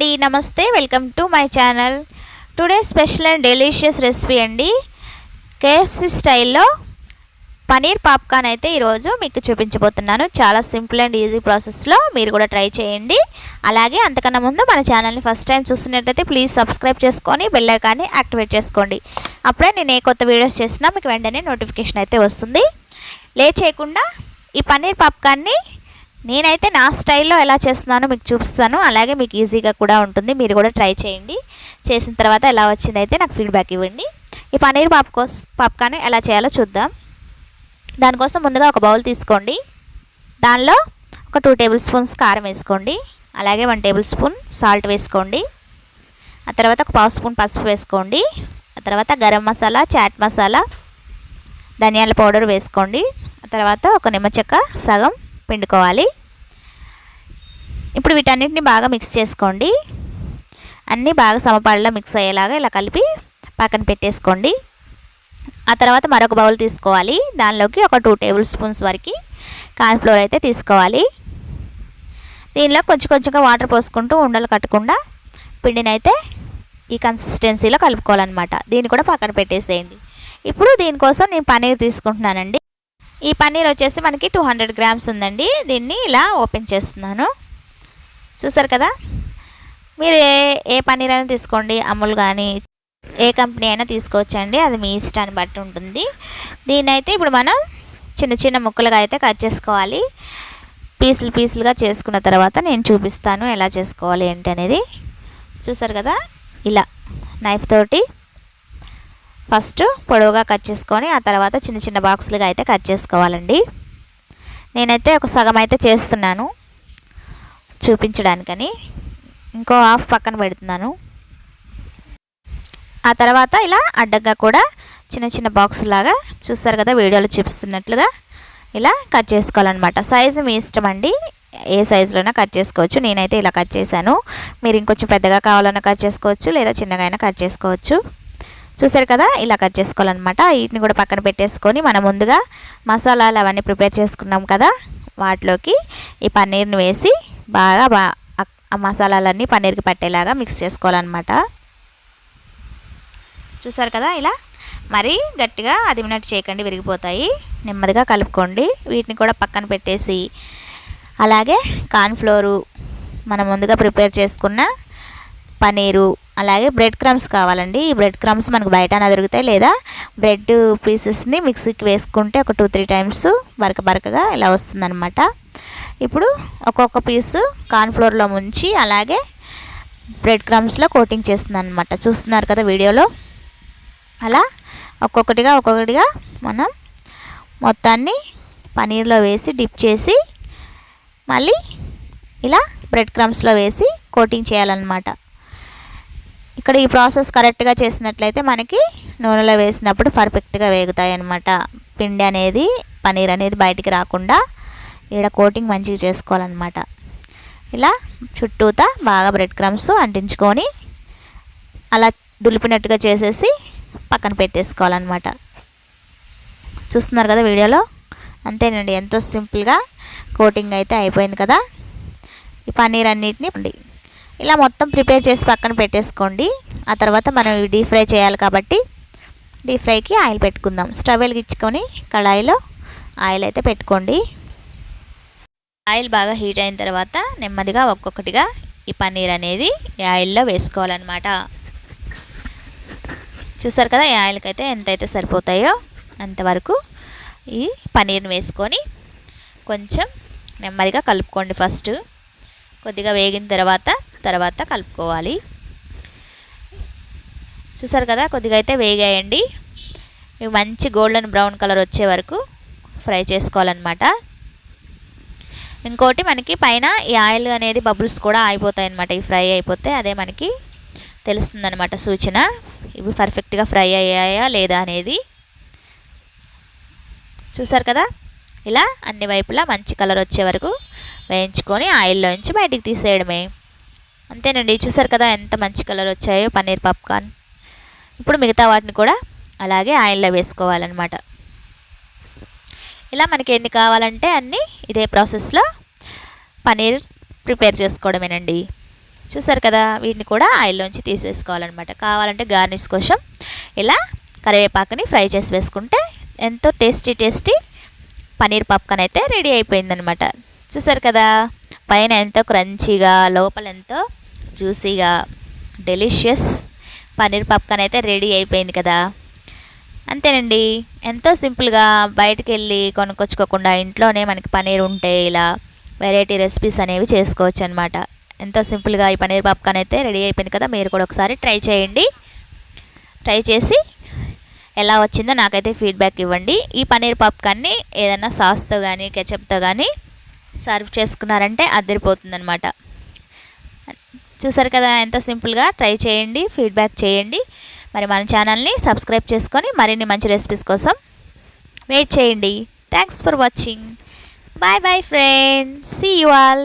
అండి నమస్తే welcome to my channel. Today special and delicious recipe అండి. కేఎఫ్సి స్టైల్లో పనీర్ పాప్కార్న్ అయితే ఈరోజు మీకు చూపించబోతున్నాను. చాలా సింపుల్ అండ్ ఈజీ ప్రాసెస్లో మీరు కూడా ట్రై చేయండి. అలాగే అంతకన్నా ముందు మన ఛానల్ని ఫస్ట్ టైం చూస్తున్నట్టయితే ప్లీజ్ సబ్స్క్రైబ్ చేసుకొని బెల్ ఐకాన్ని యాక్టివేట్ చేసుకోండి. అప్పుడే నేను ఏ కొత్త వీడియోస్ చేసినా మీకు వెంటనే నోటిఫికేషన్ అయితే వస్తుంది. లేట్ చేయకుండా ఈ పన్నీర్ పాప్కార్న్ని నేనైతే నా స్టైల్లో ఎలా చేస్తున్నానో మీకు చూపిస్తాను. అలాగే మీకు ఈజీగా కూడా ఉంటుంది. మీరు కూడా ట్రై చేయండి. చేసిన తర్వాత ఎలా వచ్చిందైతే నాకు ఫీడ్బ్యాక్ ఇవ్వండి. ఈ పన్నీర్ పాప్కోస్ పాప్కాన్ ఎలా చేయాలో చూద్దాం. దానికోసం ముందుగా ఒక బౌల్ తీసుకోండి. దానిలో ఒక టూ టేబుల్ స్పూన్స్ కారం వేసుకోండి. అలాగే వన్ టేబుల్ స్పూన్ సాల్ట్ వేసుకోండి. ఆ తర్వాత ఒక పావు స్పూన్ పసుపు వేసుకోండి. ఆ తర్వాత గరం మసాలా చాట్ మసాలా ధనియాల పౌడర్ వేసుకోండి. ఆ తర్వాత ఒక నిమ్మచెక్క సగం పిండుకోవాలి. ఇప్పుడు వీటన్నిటిని బాగా మిక్స్ చేసుకోండి. అన్నీ బాగా సమపాడిలో మిక్స్ అయ్యేలాగా ఇలా కలిపి పక్కన పెట్టేసుకోండి. ఆ తర్వాత మరొక బౌల్ తీసుకోవాలి. దానిలోకి ఒక టూ టేబుల్ స్పూన్స్ వరకు కార్న్ఫ్లోర్ అయితే తీసుకోవాలి. దీనిలో కొంచెం కొంచెంగా వాటర్ పోసుకుంటూ ఉండలు కట్టకుండా పిండినైతే ఈ కన్సిస్టెన్సీలో కలుపుకోవాలన్నమాట. దీన్ని కూడా పక్కన పెట్టేసేయండి. ఇప్పుడు దీనికోసం నేను పన్నీర్ తీసుకుంటున్నానండి. ఈ పన్నీర్ వచ్చేసి మనకి టూ హండ్రెడ్ గ్రామ్స్ ఉందండి. దీన్ని ఇలా ఓపెన్ చేస్తున్నాను. చూసారు కదా? మీరు ఏ ఏ పన్నీర్ అయినా తీసుకోండి. అమూల్ కానీ ఏ కంపెనీ అయినా తీసుకోవచ్చండి. అది మీ ఇష్టాన్ని బట్టి ఉంటుంది. దీన్ని అయితే ఇప్పుడు మనం చిన్న చిన్న ముక్కలుగా అయితే కట్ చేసుకోవాలి. పీసులు పీసులుగా చేసుకున్న తర్వాత నేను చూపిస్తాను ఎలా చేసుకోవాలి ఏంటి అనేది చూసారు కదా? ఇలా నైఫ్ తోటి ఫస్ట్ పొడవుగా కట్ చేసుకొని ఆ తర్వాత చిన్న చిన్న బాక్సులుగా అయితే కట్ చేసుకోవాలండి. నేనైతే ఒక సగం అయితే చేస్తున్నాను చూపించడానికని. ఇంకో హాఫ్ పక్కన పెడుతున్నాను. ఆ తర్వాత ఇలా అడ్డంగా కూడా చిన్న చిన్న బాక్స్ లాగా చూస్తారు కదా వీడియోలో చూపిస్తున్నట్లుగా ఇలా కట్ చేసుకోవాలన్నమాట. సైజు మీ ఇష్టం అండి ఏ సైజులోనే కట్ చేసుకోవచ్చు. నేనైతే ఇలా కట్ చేశాను. మీరు ఇంకొంచెం పెద్దగా కావాలన్నా కట్ చేసుకోవచ్చు లేదా చిన్నగా అయినా కట్ చేసుకోవచ్చు. చూసారు కదా? ఇలా కట్ చేసుకోవాలన్నమాట. వీటిని కూడా పక్కన పెట్టేసుకొని మనం ముందుగా మసాలాలు అవన్నీ ప్రిపేర్ చేసుకున్నాం కదా? వాటిలోకి ఈ పన్నీర్ని వేసి బాగా ఆ మసాలాలన్నీ పన్నీర్కి పట్టేలాగా మిక్స్ చేసుకోవాలన్నమాట. చూసారు కదా ఇలా? మరి గట్టిగా అది మినట్ చేయకండి విరిగిపోతాయి. నెమ్మదిగా కలుపుకోండి. వీటిని కూడా పక్కన పెట్టేసి అలాగే కార్న్ఫ్లోరు మనం ముందుగా ప్రిపేర్ చేసుకున్న పనీరు అలాగే బ్రెడ్ క్రమ్స్ కావాలండి. ఈ బ్రెడ్ క్రమ్స్ మనకు బయట దొరుకుతాయి లేదా బ్రెడ్ పీసెస్ని మిక్సీకి వేసుకుంటే ఒక టూ త్రీ టైమ్స్ బరక బరకగా ఇలా వస్తుందన్నమాట. ఇప్పుడు ఒక్కొక్క పీసు కార్న్ఫ్లోర్లో ముంచి అలాగే బ్రెడ్ క్రమ్స్లో కోటింగ్ చేస్తుందన్నమాట. చూస్తున్నారు కదా వీడియోలో? అలా ఒక్కొక్కటిగా ఒక్కొక్కటిగా మనం మొత్తాన్ని పనీర్లో వేసి డిప్ చేసి మళ్ళీ ఇలా బ్రెడ్ క్రమ్స్లో వేసి కోటింగ్ చేయాలన్నమాట. ఇక్కడ ఈ ప్రాసెస్ కరెక్ట్గా చేసినట్లయితే మనకి నూనెలో వేసినప్పుడు పర్ఫెక్ట్గా వేగుతాయి అన్నమాట పిండి అనేది పనీర్ అనేది బయటికి రాకుండా ఈడ కోటింగ్ మంచిగా చేసుకోవాలన్నమాట. ఇలా చుట్టూతా బాగా బ్రెడ్ క్రమ్స్ అంటించుకొని అలా దులిపినట్టుగా చేసేసి పక్కన పెట్టేసుకోవాలన్నమాట. చూస్తున్నారు కదా వీడియోలో? అంతేనండి ఎంతో సింపుల్గా కోటింగ్ అయితే అయిపోయింది కదా. ఈ పన్నీర్ అన్నిటిని ఇలా మొత్తం ప్రిపేర్ చేసి పక్కన పెట్టేసుకోండి. ఆ తర్వాత మనం డీప్ ఫ్రై చేయాలి కాబట్టి డీప్ ఫ్రైకి ఆయిల్ పెట్టుకుందాం. స్టవ్ వెలిగించుకొని కళాయిలో ఆయిల్ అయితే పెట్టుకోండి. ఆయిల్ బాగా హీట్ అయిన తర్వాత నెమ్మదిగా ఒక్కొక్కటిగా ఈ పన్నీర్ అనేది ఈ ఆయిల్లో వేసుకోవాలన్నమాట. చూసారు కదా ఈ ఆయిల్కి అయితే ఎంతైతే సరిపోతాయో అంతవరకు ఈ పన్నీర్ని వేసుకొని కొంచెం నెమ్మదిగా కలుపుకోండి ఫస్ట్. కొద్దిగా వేగిన తర్వాత తర్వాత కలుపుకోవాలి. చూసారు కదా కొద్దిగా అయితే వేగాయండి. ఇవి మంచి గోల్డెన్ బ్రౌన్ కలర్ వచ్చే వరకు ఫ్రై చేసుకోవాలన్నమాట. ఇంకోటి మనకి పైన ఈ ఆయిల్ అనేది బబుల్స్ కూడా అయిపోతాయి అనమాట ఇవి ఫ్రై అయిపోతే అదే మనకి తెలుస్తుందనమాట సూచన. ఇవి పర్ఫెక్ట్గా ఫ్రై అయ్యాయా లేదా అనేది. చూసారు కదా ఇలా అన్ని వైపులా మంచి కలర్ వచ్చే వరకు వేయించుకొని ఆయిల్లోంచి బయటికి తీసేయడమే. అంతేనండి చూసారు కదా ఎంత మంచి కలర్ వచ్చాయో పన్నీర్ పాప్కార్న్. ఇప్పుడు మిగతా వాటిని కూడా అలాగే ఆయిల్లో వేసుకోవాలన్నమాట. ఇలా మనకి ఎన్ని కావాలంటే అన్నీ ఇదే ప్రాసెస్లో పన్నీర్ ప్రిపేర్ చేసుకోవడమేనండి. చూసారు కదా వీటిని కూడా ఆయిల్లోంచి తీసేసుకోవాలన్నమాట. కావాలంటే గార్నిష్ కోసం ఇలా కరివేపాకుని ఫ్రై చేసి వేసుకుంటే ఎంతో టేస్టీ టేస్టీ పనీర్ పాప్కార్న్ అయితే రెడీ అయిపోయిందనమాట చూసారు కదా పైన ఎంతో క్రంచీగా లోపల ఎంతో జ్యూసీగా డెలిషియస్. పన్నీర్ పప్కాన్ అయితే రెడీ అయిపోయింది కదా. అంతేనండి. ఎంతో సింపుల్గా బయటకు వెళ్ళి కొనుక్కొచ్చుకోకుండా ఇంట్లోనే మనకి పన్నీర్ ఉంటే ఇలా వెరైటీ రెసిపీస్ అనేవి చేసుకోవచ్చు అనమాట ఎంతో సింపుల్గా ఈ పన్నీర్ పాప్కాన్ అయితే రెడీ అయిపోయింది కదా. మీరు కూడా ఒకసారి ట్రై చేయండి. ట్రై చేసి ఎలా వచ్చిందో నాకైతే ఫీడ్బ్యాక్ ఇవ్వండి. ఈ పన్నీర్ పాప్కార్న్ని ఏదైనా సాస్తో కానీ కెచప్తో కానీ సర్వ్ చేసుకున్నారంటే అదిరిపోతుందనమాట చూసారు కదా ఎంత సింపుల్గా ట్రై చేయండి ఫీడ్బ్యాక్ చేయండి. మరి మన ఛానల్ని సబ్స్క్రైబ్ చేసుకొని మరిన్ని మంచి రెసిపీస్ కోసం వెయిట్ చేయండి. Thanks for watching bye bye friends see you all